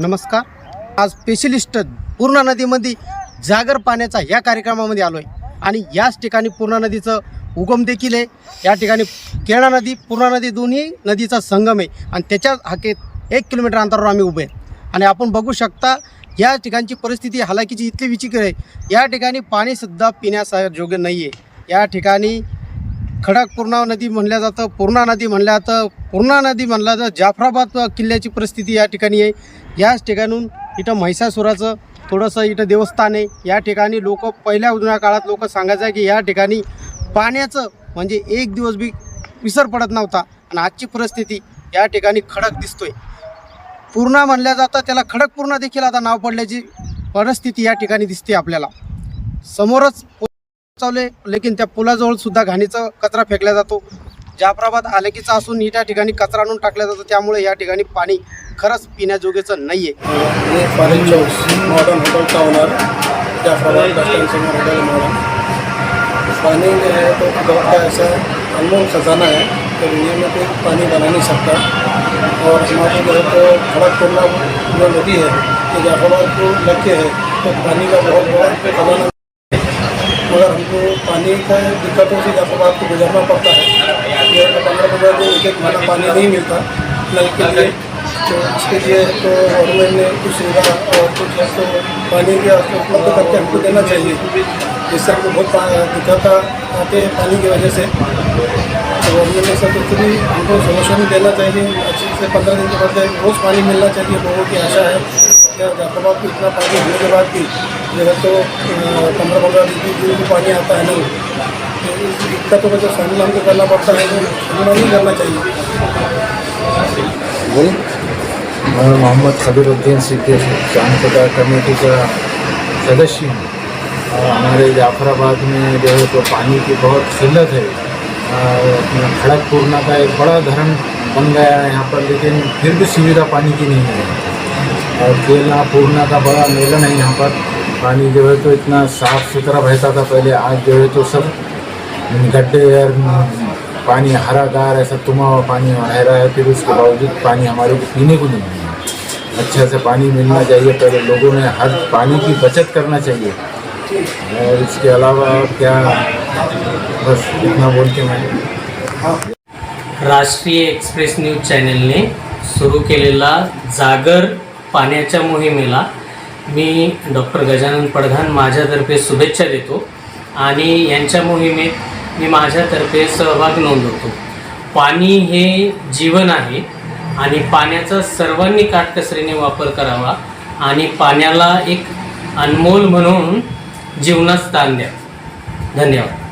नमस्कार. आज स्पेशलिस्ट पूर्णा नदीमध्ये जागर पाण्याचा या कार्यक्रमामध्ये आलो आहे आणि याच ठिकाणी पूर्णा नदीचं उगम देखील आहे. या ठिकाणी केळा नदी पूर्णा नदी दोन्ही नदीचा संगम आहे. आणि त्याच्या हाकेत एक किलोमीटर अंतरावर आम्ही उभे आहे. आणि आपण बघू शकता या ठिकाणची परिस्थिती हालाकीची इतकी विचित्र आहे. या ठिकाणी पाणीसुद्धा पिण्यास योग्य नाही आहे या ठिकाणी खडक पूर्णा नदी म्हणल्या जातं पूर्णा नदी म्हणल्या जातं. पूर्णा नदी म्हणलं तर जाफराबाद किल्ल्याची परिस्थिती या ठिकाणी आहे. याच ठिकाणून इथं म्हैसासुराचं थोडंसं इथं देवस्थान आहे. या ठिकाणी लोक पहिल्या जुन्या काळात लोक सांगायचं आहे की या ठिकाणी पाण्याचं म्हणजे एक दिवस बी विसर पडत नव्हता. आणि आजची परिस्थिती या ठिकाणी खडक दिसतोय. पूर्णा म्हणल्या जातं त्याला खडक पूर्णा देखील आता नाव पडल्याची परिस्थिती या ठिकाणी दिसते आपल्याला. समोरच चालू आहे लेकिन त्या पुलाजवळ सुद्धा घाणीचा कचरा फेकला जातो. जाफराबाद आलेकीचा असून ही त्या ठिकाणी कचरा आणून टाकला जातो. त्यामुळे या ठिकाणी पाणी खरंच पिण्याजोगेचं नाही आहे मी Farin modern होटलचा owner Jafrabad bus stand hotel modern पानी जो है तो बहुत का ऐसा अनमोल खजाना है कि दुनिया में कोई पानी बना नहीं सकता और हमारे जो है तो खड़गपुरला जो नदी है तो जाफराबाद को लग है. तो पानी का बहुत बड़ा खजाना है। हमको पानी का दिक्कतों से जाफराबाद आपको गुजरना पड़ता है, ये पंद्रह पंद्रह दिन एक एक महीना पानी नहीं मिलता नल के लिए तो इसके लिए तो गवर्नमेंट ने कुछ सुविधा और कुछ तो पानी के उपलब्ध करके हमको देना चाहिए, जिससे हमको बहुत दिक्कत आते हैं पानी की वजह से तो गवर्नमेंट ने सब भी हमको सोल्यूशन देना चाहिए, अच्छे से पंद्रह दिन के बाद रोज़ पानी मिलना चाहिए, लोगों की आशा है क्या जाफराबाद को इतना पानी होने के बाद भी जो है तो पंद्रह पंद्रह दिन दिन को पानी आता है नहीं। तो इस दिक्कतों का जो सामना हमको करना पड़ता है वो सामना नहीं करना चाहिए। बोल मैं मोहम्मद खबीरुद्दीन सिद्दीकी चाँद पता कमेटी का सदस्य हूँ। और हमारे जाफराबाद में जो है तो पानी की बहुत किल्लत है। और अपना खड़गपुरना का एक बड़ा धर्म बन गया है यहाँ पर लेकिन फिर भी सुविधा पानी की नहीं है। और केलना पूर्णा का बड़ा मेलन है यहाँ पर। पानी जो है तो इतना साफ़ सुथरा बहता था पहले, आज जो है तो सब गड्ढे और पानी हरा गार ऐसा तुमा हुआ पानी बह रहा है, फिर उसके बावजूद पानी हमारे को पीने को नहीं मिल। रहा अच्छा से पानी मिलना चाहिए, पहले लोगों ने हर पानी की बचत करना चाहिए। और इसके अलावा क्या, बस इतना बोल के मैं राष्ट्रीय एक्सप्रेस न्यूज़ चॅनेलने सुरू केलेला जागर पाण्याच्या मोहिमेला मी डॉक्टर गजानन पडघान माझ्यातर्फे शुभेच्छा देतो आणि यांच्या मोहिमेत मी माझ्यातर्फे सहभाग नोंदवतो. पाणी हे जीवन आहे आणि पाण्याचा सर्वांनी काटकसरीने वापर करावा आणि पाण्याला एक अनमोल म्हणून जीवनात स्थान द्या. धन्यवाद.